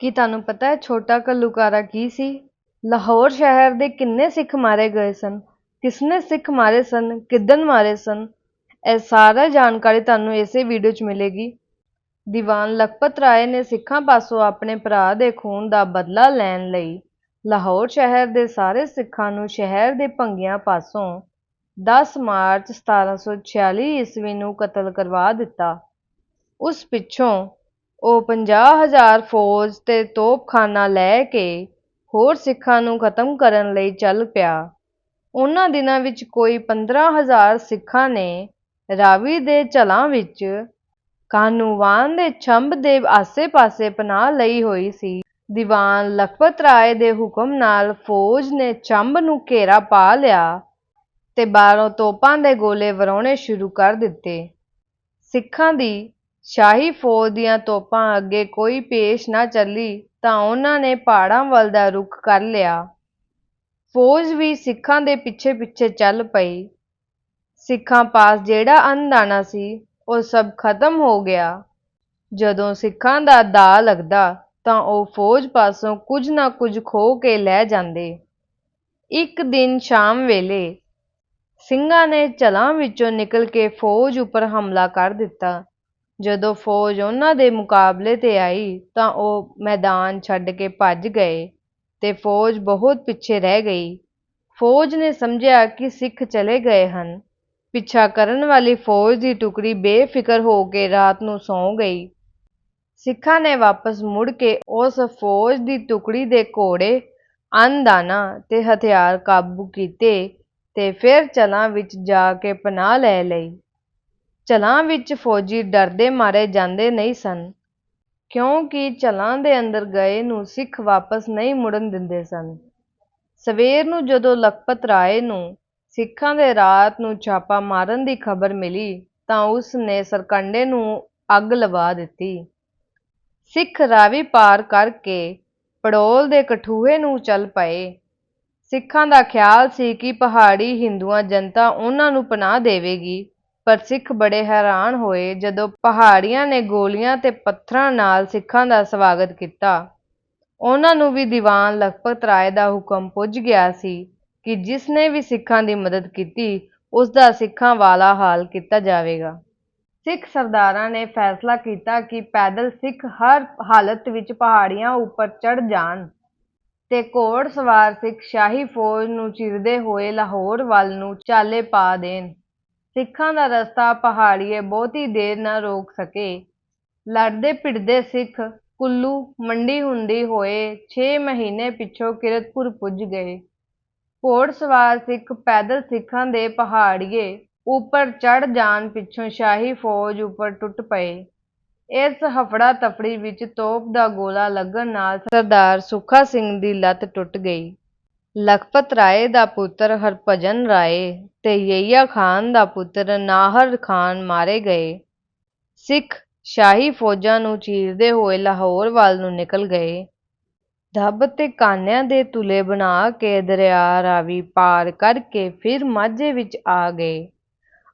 ਕੀ ਤੁਹਾਨੂੰ ਪਤਾ ਹੈ ਛੋਟਾ ਘੱਲੂਘਾਰਾ ਕੀ ਸੀ? ਲਾਹੌਰ ਸ਼ਹਿਰ ਦੇ ਕਿੰਨੇ ਸਿੱਖ ਮਾਰੇ ਗਏ ਸਨ? ਕਿਸਨੇ ਸਿੱਖ ਮਾਰੇ ਸਨ? ਕਿੱਦਣ ਮਾਰੇ ਸਨ? ਇਹ ਸਾਰਾ ਜਾਣਕਾਰੀ ਤੁਹਾਨੂੰ ਇਸੇ ਵੀਡੀਓ 'ਚ ਮਿਲੇਗੀ। ਦੀਵਾਨ ਲਖਪਤ ਰਾਏ ਨੇ ਸਿੱਖਾਂ ਪਾਸੋਂ ਆਪਣੇ ਭਰਾ ਦੇ ਖੂਨ ਦਾ ਬਦਲਾ ਲੈਣ ਲਈ ਲਾਹੌਰ ਸ਼ਹਿਰ ਦੇ ਸਾਰੇ ਸਿੱਖਾਂ ਨੂੰ ਸ਼ਹਿਰ ਦੇ ਭੰਗਿਆਂ ਪਾਸੋਂ 10 ਮਾਰਚ 1746 ਈਸਵੀ ਨੂੰ ਕਤਲ ਕਰਵਾ ਦਿੱਤਾ। ਉਸ ਪਿੱਛੋਂ ਉਹ ਪੰਜਾਹ ਹਜ਼ਾਰ ਫੌਜ ਤੇ ਤੋਪਖਾਨਾ ਲੈ ਕੇ ਹੋਰ ਸਿੱਖਾਂ ਨੂੰ ਖਤਮ ਕਰਨ ਲਈ ਚੱਲ ਪਿਆ। ਉਹਨਾਂ ਦਿਨਾਂ ਵਿੱਚ ਕੋਈ ਪੰਦਰਾਂ ਹਜ਼ਾਰ ਸਿੱਖਾਂ ਨੇ ਰਾਵੀ ਦੇ ਝਲਾਂ ਵਿੱਚ ਕਾਹਨੂੰਵਾਨ ਦੇ ਛੰਭ ਦੇ ਆਸੇ-ਪਾਸੇ ਪਨਾਹ ਲਈ ਹੋਈ ਸੀ। ਦੀਵਾਨ ਲਖਪਤ ਰਾਏ ਦੇ ਹੁਕਮ ਨਾਲ ਫੌਜ ਨੇ ਛੰਭ ਨੂੰ ਘੇਰਾ ਪਾ ਲਿਆ ਤੇ ਬਾਹਰੋਂ ਤੋਪਾਂ ਦੇ ਗੋਲੇ ਵਰਾਉਣੇ ਸ਼ੁਰੂ ਕਰ ਦਿੱਤੇ। ਸਿੱਖਾਂ ਦੀ ਸ਼ਾਹੀ ਫੌਜ ਦੀਆਂ ਤੋਪਾਂ ਅੱਗੇ ਕੋਈ ਪੇਸ਼ ਨਾ ਚੱਲੀ ਤਾਂ ਉਹਨਾਂ ਨੇ ਪਹਾੜਾਂ ਵੱਲ ਦਾ ਰੁਖ ਕਰ ਲਿਆ। ਫੌਜ ਵੀ ਸਿੱਖਾਂ ਦੇ ਪਿੱਛੇ-ਪਿੱਛੇ ਚੱਲ ਪਈ। ਸਿੱਖਾਂ ਪਾਸ ਜਿਹੜਾ ਅੰਨ-ਦਾਣਾ ਸੀ, ਉਹ ਸਭ ਖਤਮ ਹੋ ਗਿਆ। ਜਦੋਂ ਸਿੱਖਾਂ ਦਾ ਦਾ ਲੱਗਦਾ ਤਾਂ ਉਹ ਫੌਜ ਪਾਸੋਂ ਕੁਝ ਨਾ ਕੁਝ ਖੋਹ ਕੇ ਲੈ ਜਾਂਦੇ। ਇੱਕ ਦਿਨ ਸ਼ਾਮ ਵੇਲੇ ਸਿੰਘਾਂ ਨੇ ਝਲਾਂ ਵਿੱਚੋਂ ਨਿਕਲ ਕੇ ਫੌਜ ਉੱਪਰ ਹਮਲਾ ਕਰ ਦਿੱਤਾ। ਜਦੋਂ ਫੌਜ ਉਹਨਾਂ ਦੇ ਮੁਕਾਬਲੇ ਤੇ ਆਈ ਤਾਂ ਉਹ ਮੈਦਾਨ ਛੱਡ ਕੇ ਭੱਜ ਗਏ ਅਤੇ ਫੌਜ ਬਹੁਤ ਪਿੱਛੇ ਰਹਿ ਗਈ। ਫੌਜ ਨੇ ਸਮਝਿਆ ਕਿ ਸਿੱਖ ਚਲੇ ਗਏ ਹਨ। ਪਿੱਛਾ ਕਰਨ ਵਾਲੀ ਫੌਜ ਦੀ ਟੁਕੜੀ ਬੇਫਿਕਰ ਹੋ ਕੇ ਰਾਤ ਨੂੰ ਸੌਂ ਗਈ। ਸਿੱਖਾਂ ਨੇ ਵਾਪਸ ਮੁੜ ਕੇ ਉਸ ਫੌਜ ਦੀ ਟੁਕੜੀ ਦੇ ਘੋੜੇ, ਅੰਨਦਾਨਾ ਤੇ ਹਥਿਆਰ ਕਾਬੂ ਕੀਤੇ ਤੇ ਫਿਰ ਚਲਾਂ ਵਿੱਚ ਜਾ ਕੇ ਪਨਾਹ ਲੈ ਲਈ। ਝਲਾਂ ਵਿੱਚ ਫੌਜੀ ਡਰਦੇ ਮਾਰੇ ਜਾਂਦੇ ਨਹੀਂ ਸਨ, ਕਿਉਂਕਿ ਝਲਾਂ ਦੇ ਅੰਦਰ ਗਏ ਨੂੰ ਸਿੱਖ ਵਾਪਸ ਨਹੀਂ ਮੁੜਨ ਦਿੰਦੇ ਸਨ। ਸਵੇਰ ਨੂੰ ਜਦੋਂ ਲਖਪਤ ਰਾਏ ਨੂੰ ਸਿੱਖਾਂ ਦੇ ਰਾਤ ਨੂੰ ਛਾਪਾ ਮਾਰਨ ਦੀ ਖਬਰ ਮਿਲੀ, ਤਾਂ ਉਸ ਨੇ ਸਰਕੰਡੇ ਨੂੰ ਅੱਗ ਲਵਾ ਦਿੱਤੀ। ਸਿੱਖ ਰਾਵੀ ਪਾਰ ਕਰਕੇ ਪੜੋਲ ਦੇ ਕਠੂਹੇ ਨੂੰ ਚੱਲ ਪਏ। ਸਿੱਖਾਂ ਦਾ ਖਿਆਲ ਸੀ ਕਿ ਪਹਾੜੀ ਹਿੰਦੂਆਂ ਜਨਤਾ ਉਹਨਾਂ ਨੂੰ ਪਨਾਹ ਦੇਵੇਗੀ। ਪਰ ਸਿੱਖ ਬੜੇ ਹੈਰਾਨ ਹੋਏ ਜਦੋਂ ਪਹਾੜੀਆਂ ਨੇ ਗੋਲੀਆਂ ਤੇ ਪੱਥਰਾਂ ਨਾਲ ਸਿੱਖਾਂ ਦਾ ਸਵਾਗਤ ਕੀਤਾ। ਉਹਨਾਂ ਨੂੰ ਵੀ ਦੀਵਾਨ ਲਖਪਤ ਰਾਏ ਦਾ ਹੁਕਮ ਪੁੱਜ ਗਿਆ ਸੀ ਕਿ ਜਿਸ ਨੇ ਵੀ ਸਿੱਖਾਂ ਦੀ ਮਦਦ ਕੀਤੀ, ਉਸ ਦਾ ਸਿੱਖਾਂ ਵਾਲਾ ਹਾਲ ਕੀਤਾ ਜਾਵੇਗਾ। ਸਿੱਖ ਸਰਦਾਰਾਂ ਨੇ ਫੈਸਲਾ ਕੀਤਾ ਕਿ ਪੈਦਲ ਸਿੱਖ ਹਰ ਹਾਲਤ ਵਿੱਚ ਪਹਾੜੀਆਂ ਉੱਪਰ ਚੜ੍ਹ ਜਾਣ ਤੇ ਘੋੜ ਸਵਾਰ ਸਿੱਖ ਸ਼ਾਹੀ ਫੌਜ ਨੂੰ ਚਿਰਦੇ ਹੋਏ ਲਾਹੌਰ ਵੱਲ ਨੂੰ ਚਾਲੇ ਪਾ ਦੇਣ। ਸਿੱਖਾਂ ਦਾ ਰਸਤਾ ਪਹਾੜੀਏ ਬਹੁਤੀ ਦੇਰ ਨਾ ਰੋਕ ਸਕੇ। ਲੜਦੇ ਭਿੜਦੇ ਸਿੱਖ ਕੁੱਲੂ ਮੰਡੀ ਹੁੰਦੀ ਹੋਏ ਛੇ ਮਹੀਨੇ ਪਿੱਛੋਂ ਕਿਰਤਪੁਰ ਪੁੱਜ ਗਏ। ਘੋੜ ਸਵਾਰ ਸਿੱਖ ਪੈਦਲ ਸਿੱਖਾਂ ਦੇ ਪਹਾੜੀਏ ਉੱਪਰ ਚੜ੍ਹ ਜਾਣ ਪਿੱਛੋਂ ਸ਼ਾਹੀ ਫੌਜ ਉੱਪਰ ਟੁੱਟ ਪਏ। ਇਸ ਹਫੜਾ ਤਫੜੀ ਵਿੱਚ ਤੋਪ ਦਾ ਗੋਲਾ ਲੱਗਣ ਨਾਲ ਸਰਦਾਰ ਸੁੱਖਾ ਸਿੰਘ ਦੀ ਲੱਤ ਟੁੱਟ ਗਈ। ਲਖਪਤ ਰਾਏ ਦਾ ਪੁੱਤਰ ਹਰਭਜਨ ਰਾਏ ਤੇ ਯਹੀਆ ਖਾਨ ਦਾ ਪੁੱਤਰ ਨਾਹਰ ਖਾਨ ਮਾਰੇ ਗਏ। ਸਿੱਖ ਸ਼ਾਹੀ ਫੌਜਾਂ ਨੂੰ ਚੀਰਦੇ ਹੋਏ ਲਾਹੌਰ ਵੱਲ ਨੂੰ ਨਿਕਲ ਗਏ। ਧੱਬ ਤੇ ਕਾਨਿਆਂ ਦੇ ਤੁਲੇ ਬਣਾ ਕੇ ਦਰਿਆ ਰਾਵੀ ਪਾਰ ਕਰਕੇ ਫਿਰ ਮਾਝੇ ਵਿੱਚ ਆ ਗਏ।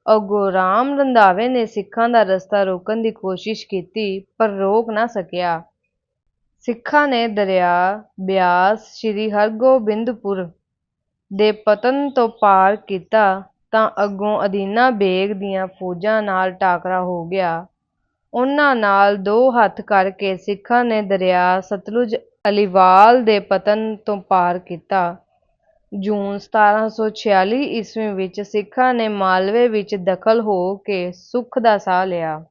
ਅੱਗੋਂ ਰਾਮ ਰੰਧਾਵੇ ਨੇ ਸਿੱਖਾਂ ਦਾ ਰਸਤਾ ਰੋਕਣ ਦੀ ਕੋਸ਼ਿਸ਼ ਕੀਤੀ, ਪਰ ਰੋਕ ਨਾ ਸਕਿਆ। ਸਿੱਖਾਂ ਨੇ ਦਰਿਆ, ਬਿਆਸ, ਸ੍ਰੀ ਹਰਗੋਬਿੰਦਪੁਰ ਦੇ ਪਤਨ ਤੋਂ ਪਾਰ ਕੀਤਾ ਤਾਂ ਅੱਗੋਂ ਅਦੀਨਾ ਬੇਗ ਦੀਆਂ ਫੌਜਾਂ ਨਾਲ ਟਾਕਰਾ ਹੋ ਗਿਆ। ਉਹਨਾਂ ਨਾਲ ਦੋ ਹੱਥ ਕਰਕੇ ਸਿੱਖਾਂ ਨੇ ਦਰਿਆ ਸਤਲੁਜ ਅਲੀਵਾਲ ਦੇ ਪਤਨ ਤੋਂ ਪਾਰ ਕੀਤਾ। ਜੂਨ 1746 ਈਸਵੀ ਵਿੱਚ ਸਿੱਖਾਂ ਨੇ ਮਾਲਵੇ ਵਿੱਚ ਦਖਲ ਹੋ ਕੇ ਸੁੱਖ ਦਾ ਸਾਹ ਲਿਆ।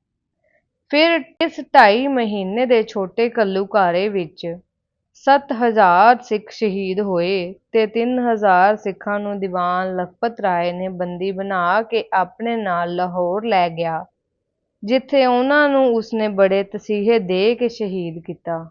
ਫਿਰ ਇਸ ਢਾਈ ਮਹੀਨੇ ਦੇ ਛੋਟੇ ਘੱਲੂਘਾਰੇ ਵਿੱਚ ਸੱਤ ਹਜ਼ਾਰ ਸਿੱਖ ਸ਼ਹੀਦ ਹੋਏ ਤੇ ਤਿੰਨ ਹਜ਼ਾਰ ਸਿੱਖਾਂ ਨੂੰ ਦੀਵਾਨ ਲਖਪਤ ਰਾਏ ਨੇ ਬੰਦੀ ਬਣਾ ਕੇ ਆਪਣੇ ਨਾਲ ਲਾਹੌਰ ਲੈ ਗਿਆ, ਜਿੱਥੇ ਉਹਨਾਂ ਨੂੰ ਉਸਨੇ ਬੜੇ ਤਸੀਹੇ ਦੇ ਕੇ ਸ਼ਹੀਦ ਕੀਤਾ।